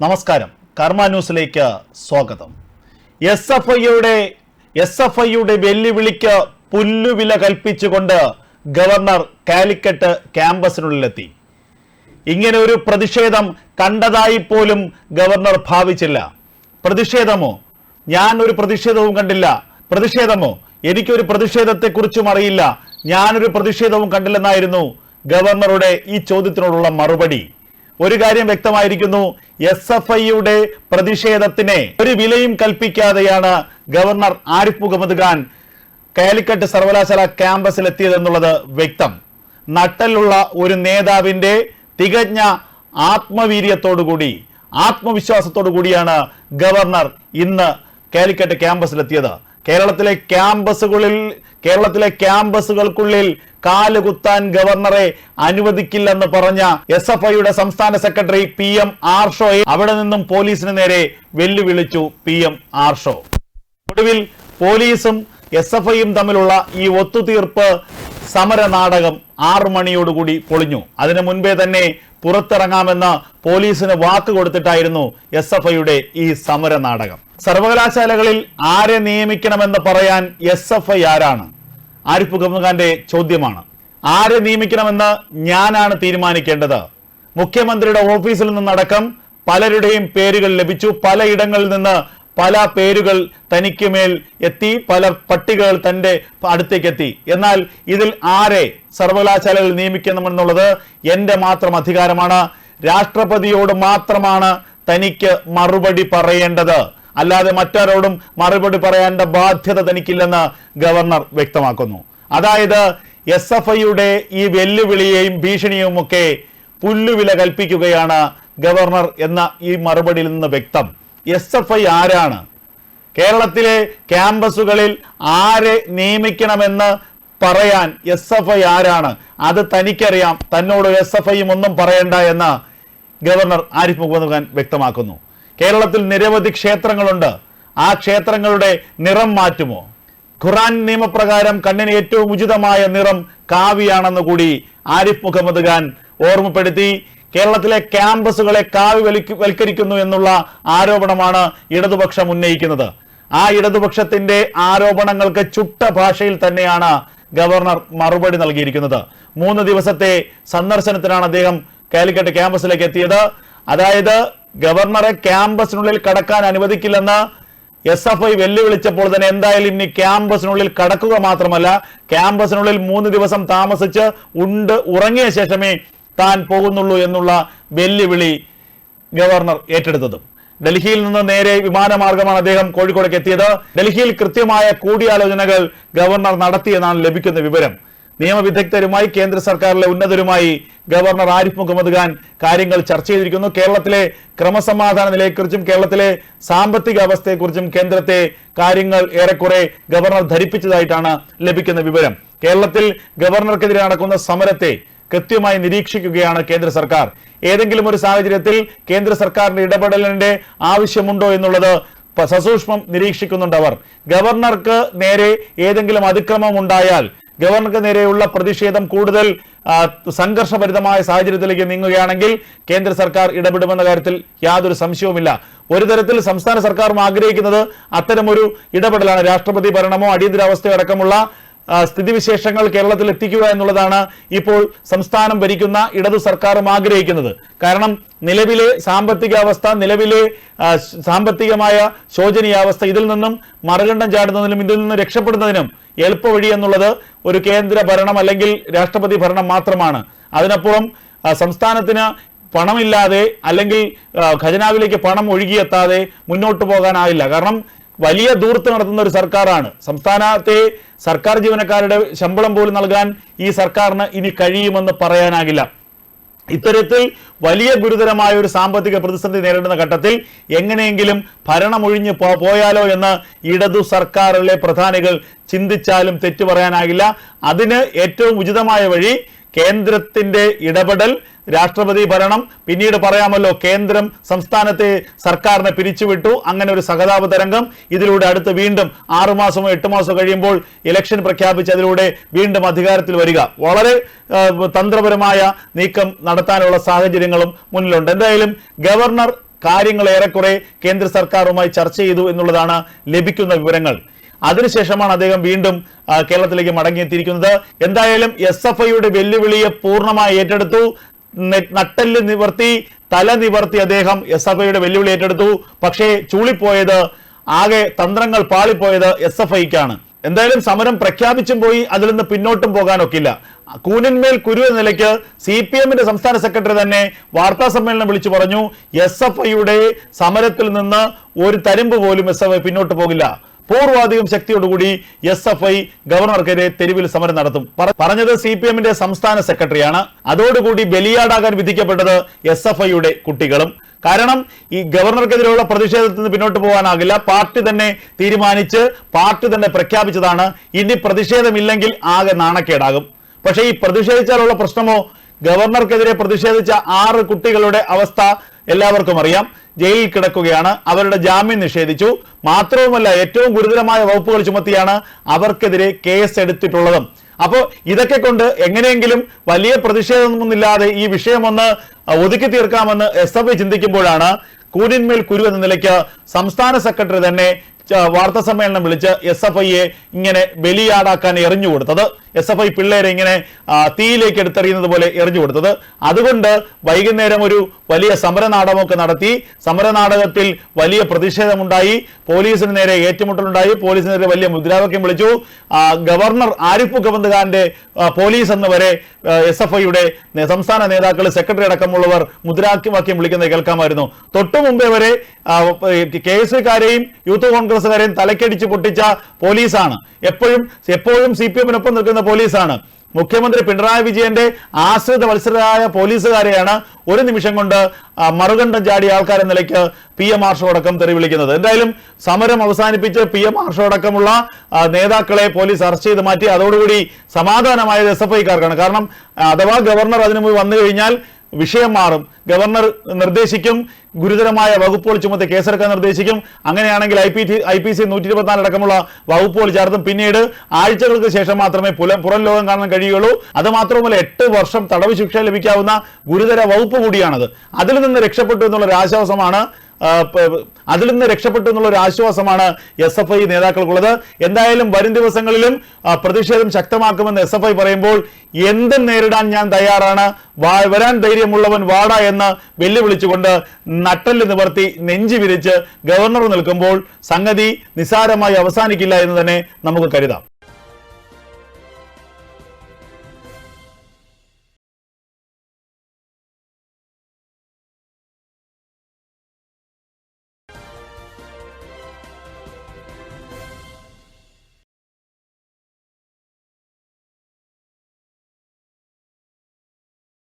നമസ്കാരം. കർമ്മ ന്യൂസിലേക്ക് സ്വാഗതം. എസ് എഫ് ഐയുടെ എസ് എഫ് ഐയുടെ വെല്ലുവിളിക്ക് പുല്ലുവില കൽപ്പിച്ചുകൊണ്ട് ഗവർണർ കാലിക്കറ്റ് ക്യാമ്പസിനുള്ളിലെത്തി. ഇങ്ങനെ ഒരു പ്രതിഷേധം കണ്ടതായി പോലും ഗവർണർ ഭാവിച്ചില്ല. പ്രതിഷേധമോ? ഞാൻ ഒരു പ്രതിഷേധവും കണ്ടില്ല. പ്രതിഷേധമോ? എനിക്കൊരു പ്രതിഷേധത്തെക്കുറിച്ചും അറിയില്ല. ഞാനൊരു പ്രതിഷേധവും കണ്ടില്ലെന്നായിരുന്നു ഗവർണറുടെ ഈ ചോദ്യത്തിനോടുള്ള മറുപടി. ഒരു കാര്യം വ്യക്തമായിരിക്കുന്നു. എസ് എഫ് ഐയുടെ പ്രതിഷേധത്തിന് ഒരു വിലയും കൽപ്പിക്കാതെയാണ് ഗവർണർ ആരിഫ് മുഹമ്മദ് ഖാൻ കാലിക്കറ്റ് സർവകലാശാല ക്യാമ്പസിൽ എത്തിയതെന്നുള്ളത് വ്യക്തം. നട്ടലുള്ള ഒരു നേതാവിന്റെ തികഞ്ഞ ആത്മവീര്യത്തോടുകൂടി ആത്മവിശ്വാസത്തോടു കൂടിയാണ് ഗവർണർ ഇന്ന് കാലിക്കറ്റ് ക്യാമ്പസിലെത്തിയത്. കേരളത്തിലെ ക്യാമ്പസുകളിൽ കേരളത്തിലെ ക്യാമ്പസുകൾക്കുള്ളിൽ കാലുകുത്താൻ ഗവർണറെ അനുവദിക്കില്ലെന്ന് പറഞ്ഞ എസ് എഫ് ഐയുടെ സംസ്ഥാന സെക്രട്ടറി പി എം ആർഷോയെ അവിടെ നിന്നും പോലീസിന് നേരെ വെല്ലുവിളിച്ചു പി എം ആർഷോ. ഒടുവിൽ പോലീസും എസ് എഫ് ഐയും തമ്മിലുള്ള ഈ ഒത്തുതീർപ്പ് സമര നാടകം ആറു മണിയോടുകൂടി പൊളിഞ്ഞു. അതിനു മുൻപേ തന്നെ പുറത്തിറങ്ങാമെന്ന് പോലീസിന് വാക്ക് കൊടുത്തിട്ടായിരുന്നു എസ് എഫ് ഐയുടെ ഈ സമര നാടകം സർവകലാശാലകളിൽ ആരെ നിയമിക്കണമെന്ന് പറയാൻ എസ് എഫ് ഐ ആരാണ്? ആരിഫ് ഖാന്റെ ചോദ്യമാണ്. ആരെ നിയമിക്കണമെന്ന് ഞാനാണ് തീരുമാനിക്കേണ്ടത്. മുഖ്യമന്ത്രിയുടെ ഓഫീസിൽ നിന്നടക്കം പലരുടെയും പേരുകൾ ലഭിച്ചു. പലയിടങ്ങളിൽ നിന്ന് പല പേരുകൾ തനിക്ക് മേൽ എത്തി. പല പട്ടികകൾ തന്റെ അടുത്തേക്ക് എത്തി. എന്നാൽ ഇതിൽ ആരെ സർവകലാശാലകൾ നിയമിക്കണമെന്നുള്ളത് എന്റെ മാത്രം അധികാരമാണ്. രാഷ്ട്രപതിയോട് മാത്രമാണ് തനിക്ക് മറുപടി പറയേണ്ടത്. അല്ലാതെ മറ്റാരോടും മറുപടി പറയേണ്ട ബാധ്യത തനിക്കില്ലെന്ന് ഗവർണർ വ്യക്തമാക്കുന്നു. അതായത് എസ് എഫ് ഐയുടെ ഈ വെല്ലുവിളിയെയും ഭീഷണിയുമൊക്കെ പുല്ലുവില കൽപ്പിക്കുകയാണ് ഗവർണർ എന്ന ഈ മറുപടിയിൽ നിന്ന് വ്യക്തം. എസ് എഫ് ഐ ആരാണ്? കേരളത്തിലെ ക്യാമ്പസുകളിൽ ആരെ നിയമിക്കണമെന്ന് പറയാൻ എസ് എഫ് ഐ ആരാണ്? അത് തനിക്കറിയാം. തന്നോട് എസ് എഫ് ഐയും ഒന്നും പറയണ്ട എന്ന് ഗവർണർ ആരിഫ് മുഹമ്മദ് ഖാൻ വ്യക്തമാക്കുന്നു. കേരളത്തിൽ നിരവധി ക്ഷേത്രങ്ങളുണ്ട്. ആ ക്ഷേത്രങ്ങളുടെ നിറം മാറ്റുമോ? ഖുറാൻ നിയമപ്രകാരം കണ്ണിന് ഏറ്റവും ഉചിതമായ നിറം കാവിയാണെന്ന് കൂടി ആരിഫ് മുഹമ്മദ് ഖാൻ ഓർമ്മപ്പെടുത്തി. കേരളത്തിലെ ക്യാമ്പസുകളെ കാവി വൽക്കരിക്കുന്നു എന്നുള്ള ആരോപണമാണ് ഇടതുപക്ഷം ഉന്നയിക്കുന്നത്. ആ ഇടതുപക്ഷത്തിന്റെ ആരോപണങ്ങൾക്ക് ചുട്ട ഭാഷയിൽ തന്നെയാണ് ഗവർണർ മറുപടി നൽകിയിരിക്കുന്നത്. മൂന്ന് ദിവസത്തെ സന്ദർശനത്തിനാണ് അദ്ദേഹം കാലിക്കറ്റ് ക്യാമ്പസിലേക്ക് എത്തിയത്. അതായത് ഗവർണറെ ക്യാമ്പസിനുള്ളിൽ കടക്കാൻ അനുവദിക്കില്ലെന്ന് എസ് എഫ് ഐ വെല്ലുവിളിച്ചപ്പോൾ തന്നെ എന്തായാലും ഇനി ക്യാമ്പസിനുള്ളിൽ കടക്കുക മാത്രമല്ല ക്യാമ്പസിനുള്ളിൽ മൂന്ന് ദിവസം താമസിച്ച് ഉണ്ട് ഉറങ്ങിയ ശേഷമേ താൻ പോകുന്നുള്ളൂ എന്നുള്ള വെല്ലുവിളി ഗവർണർ ഏറ്റെടുത്തതും. ഡൽഹിയിൽ നിന്ന് നേരെ വിമാനമാർഗമാണ് അദ്ദേഹം കോഴിക്കോടേക്ക് എത്തിയത്. ഡൽഹിയിൽ കൃത്യമായ കൂടിയാലോചനകൾ ഗവർണർ നടത്തിയെന്നാണ് ലഭിക്കുന്ന വിവരം. നിയമവിദഗ്ധരുമായി കേന്ദ്ര സർക്കാരിലെ ഉന്നതരുമായി ഗവർണർ ആരിഫ് മുഹമ്മദ് ഖാൻ കാര്യങ്ങൾ ചർച്ച ചെയ്തിരിക്കുന്നു. കേരളത്തിലെ ക്രമസമാധാന നിലയെക്കുറിച്ചും കേരളത്തിലെ സാമ്പത്തിക അവസ്ഥയെക്കുറിച്ചും കേന്ദ്രത്തെ കാര്യങ്ങൾ ഏറെക്കുറെ ഗവർണർ ധരിപ്പിച്ചതായിട്ടാണ് ലഭിക്കുന്ന വിവരം. കേരളത്തിൽ ഗവർണർക്കെതിരെ നടക്കുന്ന സമരത്തെ കൃത്യമായി നിരീക്ഷിക്കുകയാണ് കേന്ദ്ര സർക്കാർ. ഏതെങ്കിലും ഒരു സാഹചര്യത്തിൽ കേന്ദ്ര സർക്കാരിന്റെ ഇടപെടലിന്റെ ആവശ്യമുണ്ടോ എന്നുള്ളത് സസൂക്ഷ്മം നിരീക്ഷിക്കുന്നുണ്ട് അവർ. ഗവർണർക്ക് നേരെ ഏതെങ്കിലും അതിക്രമം ഉണ്ടായാൽ ഗവർണർക്ക് നേരെയുള്ള പ്രതിഷേധം കൂടുതൽ സംഘർഷഭരിതമായ സാഹചര്യത്തിലേക്ക് നീങ്ങുകയാണെങ്കിൽ കേന്ദ്ര സർക്കാർ ഇടപെടുമെന്ന കാര്യത്തിൽ യാതൊരു സംശയവുമില്ല. ഒരു തരത്തിൽ സംസ്ഥാന സർക്കാരും ആഗ്രഹിക്കുന്നത് അത്തരമൊരു ഇടപെടലാണ്. രാഷ്ട്രപതി ഭരണമോ അടിയന്തരാവസ്ഥയോ അടക്കമുള്ള സ്ഥിതിവിശേഷങ്ങൾ കേരളത്തിൽ എത്തിക്കുക എന്നുള്ളതാണ് ഇപ്പോൾ സംസ്ഥാനം ഭരിക്കുന്ന ഇടതു സർക്കാരും ആഗ്രഹിക്കുന്നത്. കാരണം നിലവിലെ സാമ്പത്തിക അവസ്ഥ നിലവിലെ സാമ്പത്തികമായ ശോചനീയാവസ്ഥ ഇതിൽ നിന്നും മറുകണ്ഠം ചാടുന്നതിനും ഇതിൽ നിന്ന് രക്ഷപ്പെടുന്നതിനും എളുപ്പവഴി എന്നുള്ളത് ഒരു കേന്ദ്ര ഭരണം അല്ലെങ്കിൽ രാഷ്ട്രപതി ഭരണം മാത്രമാണ്. അതിനപ്പുറം സംസ്ഥാനത്തിന് പണമില്ലാതെ അല്ലെങ്കിൽ ഖജനാവിലേക്ക് പണം ഒഴുകിയെത്താതെ മുന്നോട്ട് പോകാനാവില്ല. കാരണം വലിയ ദൂർത്ത് നടത്തുന്ന ഒരു സർക്കാരാണ്. സംസ്ഥാനത്തെ സർക്കാർ ജീവനക്കാരുടെ ശമ്പളം പോലും നൽകാൻ ഈ സർക്കാരിന് ഇനി കഴിയുമെന്ന് പറയാനാകില്ല. ഇത്തരത്തിൽ വലിയ ഗുരുതരമായ ഒരു സാമ്പത്തിക പ്രതിസന്ധി നേരിടുന്ന ഘട്ടത്തിൽ എങ്ങനെയെങ്കിലും ഭരണമൊഴിഞ്ഞ് പോയാലോ എന്ന് ഇടതു സർക്കാരിലെ പ്രധാനികൾ ചിന്തിച്ചാലും തെറ്റു പറയാനാകില്ല. അതിന് ഏറ്റവും ഉചിതമായ വഴി കേന്ദ്രത്തിന്റെ ഇടപെടൽ രാഷ്ട്രപതി ഭരണം പിന്നീട് പറയാമല്ലോ കേന്ദ്രം സംസ്ഥാനത്തെ സർക്കാരിനെ പിരിച്ചുവിട്ടു അങ്ങനെ ഒരു സഹതാപ തരംഗം. ഇതിലൂടെ അടുത്ത് വീണ്ടും ആറുമാസമോ എട്ട് മാസമോ കഴിയുമ്പോൾ ഇലക്ഷൻ പ്രഖ്യാപിച്ച് അതിലൂടെ വീണ്ടും അധികാരത്തിൽ വരിക. വളരെ തന്ത്രപരമായ നീക്കം നടത്താനുള്ള സാഹചര്യങ്ങളും മുന്നിലുണ്ട്. എന്തായാലും ഗവർണർ കാര്യങ്ങൾ ഏറെക്കുറെ കേന്ദ്ര സർക്കാരുമായി ചർച്ച ചെയ്തു എന്നുള്ളതാണ് ലഭിക്കുന്ന വിവരങ്ങൾ. അതിനുശേഷമാണ് അദ്ദേഹം വീണ്ടും കേരളത്തിലേക്ക് മടങ്ങിയെത്തിയിരിക്കുന്നത്. എന്തായാലും എസ് എഫ് ഐയുടെ വെല്ലുവിളിയെ പൂർണമായി ഏറ്റെടുത്തു. നട്ടെല്ല് നിവർത്തി തല നിവർത്തി അദ്ദേഹം എസ് എഫ് ഐയുടെ വെല്ലുവിളി ഏറ്റെടുത്തു. പക്ഷേ ചൂളിപ്പോയത് ആകെ തന്ത്രങ്ങൾ പാളിപ്പോയത് എസ് എഫ് ഐക്കാണ്. എന്തായാലും സമരം പ്രഖ്യാപിച്ചും പോയി അതിൽ നിന്ന് പിന്നോട്ടും പോകാനൊക്കില്ല. കൂനിന്മേൽ കുരു എന്ന നിലയ്ക്ക് സി പി എമ്മിന്റെ സംസ്ഥാന സെക്രട്ടറി തന്നെ വാർത്താ സമ്മേളനം വിളിച്ചു പറഞ്ഞു എസ് എഫ് ഐയുടെ സമരത്തിൽ നിന്ന് ഒരു തരിമ്പ് പോലും എസ് എഫ് ഐ പിന്നോട്ട് പോകില്ല. പൂർവാധികം ശക്തിയോടുകൂടി എസ് എഫ് ഐ ഗവർണർക്കെതിരെ തെരുവിൽ സമരം നടത്തും. പറ- പറഞ്ഞത് സി പി എമ്മിന്റെ സംസ്ഥാന സെക്രട്ടറിയാണ്. അതോടുകൂടി ബലിയാടാകാൻ വിധിക്കപ്പെട്ടത് എസ് എഫ് ഐയുടെ കുട്ടികളും. കാരണം ഈ ഗവർണർക്കെതിരെയുള്ള പ്രതിഷേധത്തിൽ നിന്ന് പിന്നോട്ട് പോകാനാകില്ല. പാർട്ടി തന്നെ തീരുമാനിച്ച് പാർട്ടി തന്നെ പ്രഖ്യാപിച്ചതാണ്. ഇനി പ്രതിഷേധമില്ലെങ്കിൽ ആകെ നാണക്കേടാകും. പക്ഷേ ഈ പ്രതിഷേധിച്ചാലുള്ള പ്രശ്നമോ? ഗവർണർക്കെതിരെ പ്രതിഷേധിച്ച ആറ് കുട്ടികളുടെ അവസ്ഥ എല്ലാവർക്കും അറിയാം. ജയിലിൽ കിടക്കുകയാണ്. അവരുടെ ജാമ്യം നിഷേധിച്ചു. മാത്രവുമല്ല ഏറ്റവും ഗുരുതരമായ വകുപ്പുകൾ ചുമത്തിയാണ് അവർക്കെതിരെ കേസ് എടുത്തിട്ടുള്ളതും. അപ്പോൾ ഇതൊക്കെ കൊണ്ട് എങ്ങനെയെങ്കിലും വലിയ പ്രതിഷേധമൊന്നുമില്ലാതെ ഈ വിഷയമൊന്ന് ഒതുക്കി തീർക്കാമെന്ന് എസ് എഫ് ഐ ചിന്തിക്കുമ്പോഴാണ് കൂനിന്മേൽ കുരു എന്ന നിലയ്ക്ക് സംസ്ഥാന സെക്രട്ടറി തന്നെ വാർത്താ സമ്മേളനം വിളിച്ച് എസ് എഫ് ഐയെ ഇങ്ങനെ ബലിയാടാക്കാൻ എറിഞ്ഞു കൊടുത്തത്. എസ് എഫ് ഐ പിള്ളേരെ ഇങ്ങനെ തീയിലേക്ക് എടുത്തെറിയുന്നത് പോലെ എറിഞ്ഞു കൊടുത്തത്. അതുകൊണ്ട് വൈകുന്നേരം ഒരു വലിയ സമരനാടകമൊക്കെ നടത്തി. സമരനാടകത്തിൽ വലിയ പ്രതിഷേധമുണ്ടായി. പോലീസിന് നേരെ ഏറ്റുമുട്ടലുണ്ടായി. പോലീസിന് നേരെ വലിയ മുദ്രാവാക്യം വിളിച്ചു. ഗവർണർ ആരിഫ് മുഖമന്ദ് ഖാന്റെ പോലീസ് എന്ന് വരെ എസ് എഫ് ഐയുടെ സംസ്ഥാന നേതാക്കൾ സെക്രട്ടറി അടക്കമുള്ളവർ മുദ്രാവാക്യം വിളിക്കുന്നത് കേൾക്കാമായിരുന്നു. തൊട്ടു മുമ്പേ വരെ കെ എസ് യൂത്ത് കോൺഗ്രസുകാരെയും തലക്കടിച്ച് പൊട്ടിച്ച പോലീസാണ്. എപ്പോഴും എപ്പോഴും സി പി എമ്മിനൊപ്പം നിൽക്കുന്ന പോലീസാണ്. മുഖ്യമന്ത്രി പിണറായി വിജയന്റെ ആശ്രിത മത്സരരായ പോലീസുകാരെയാണ് ഒരു നിമിഷം കൊണ്ട് മറുകണ്ഠം ചാടിയ ആൾക്കാരെന്ന നിലയ്ക്ക് പി എം ആർഷോ അടക്കം തെറി വിളിക്കുന്നത്. എന്തായാലും സമരം അവസാനിപ്പിച്ച് പി എം ആർഷോ അടക്കമുള്ള നേതാക്കളെ പോലീസ് അറസ്റ്റ് ചെയ്ത് മാറ്റി. അതോടുകൂടി സമാധാനമായത് എസ് എഫ് ഐക്കാർക്കാണ്. കാരണം അഥവാ ഗവർണർ അതിനു മുമ്പ് വന്നു കഴിഞ്ഞാൽ വിഷയം മാറും. ഗവർണർ നിർദ്ദേശിക്കും ഗുരുതരമായ വകുപ്പുകൾ ചുമത്തി കേസെടുക്കാൻ നിർദ്ദേശിക്കും. അങ്ങനെയാണെങ്കിൽ I P I P C നൂറ്റി ഇരുപത്തിനാല് അടക്കമുള്ള വകുപ്പുകൾ ചേർത്തും. പിന്നീട് ആഴ്ചകൾക്ക് ശേഷം മാത്രമേ പുല പുറം ലോകം കാണാൻ കഴിയുള്ളൂ അത് മാത്രമല്ല എട്ട് വർഷം തടവ് ശിക്ഷ ലഭിക്കാവുന്ന ഗുരുതര വകുപ്പ് കൂടിയാണത്. അതിൽ നിന്ന് രക്ഷപ്പെട്ടു എന്നുള്ള ഒരു ആശ്വാസമാണ് അതിൽ നിന്ന് രക്ഷപ്പെട്ടു എന്നുള്ള ഒരു ആശ്വാസമാണ് എസ് എഫ് ഐ നേതാക്കൾക്കുള്ളത്. എന്തായാലും വരും ദിവസങ്ങളിലും പ്രതിഷേധം ശക്തമാക്കുമെന്ന് എസ് എഫ് ഐ പറയുമ്പോൾ എന്തും നേരിടാൻ ഞാൻ തയ്യാറാണ്. വരാൻ ധൈര്യമുള്ളവൻ വാട എന്ന് വെല്ലുവിളിച്ചുകൊണ്ട് നട്ടൽ നിവർത്തി നെഞ്ചി വിരിച്ച് ഗവർണർ നിൽക്കുമ്പോൾ സംഗതി നിസാരമായി അവസാനിക്കില്ല എന്ന് തന്നെ നമുക്ക് കരുതാം.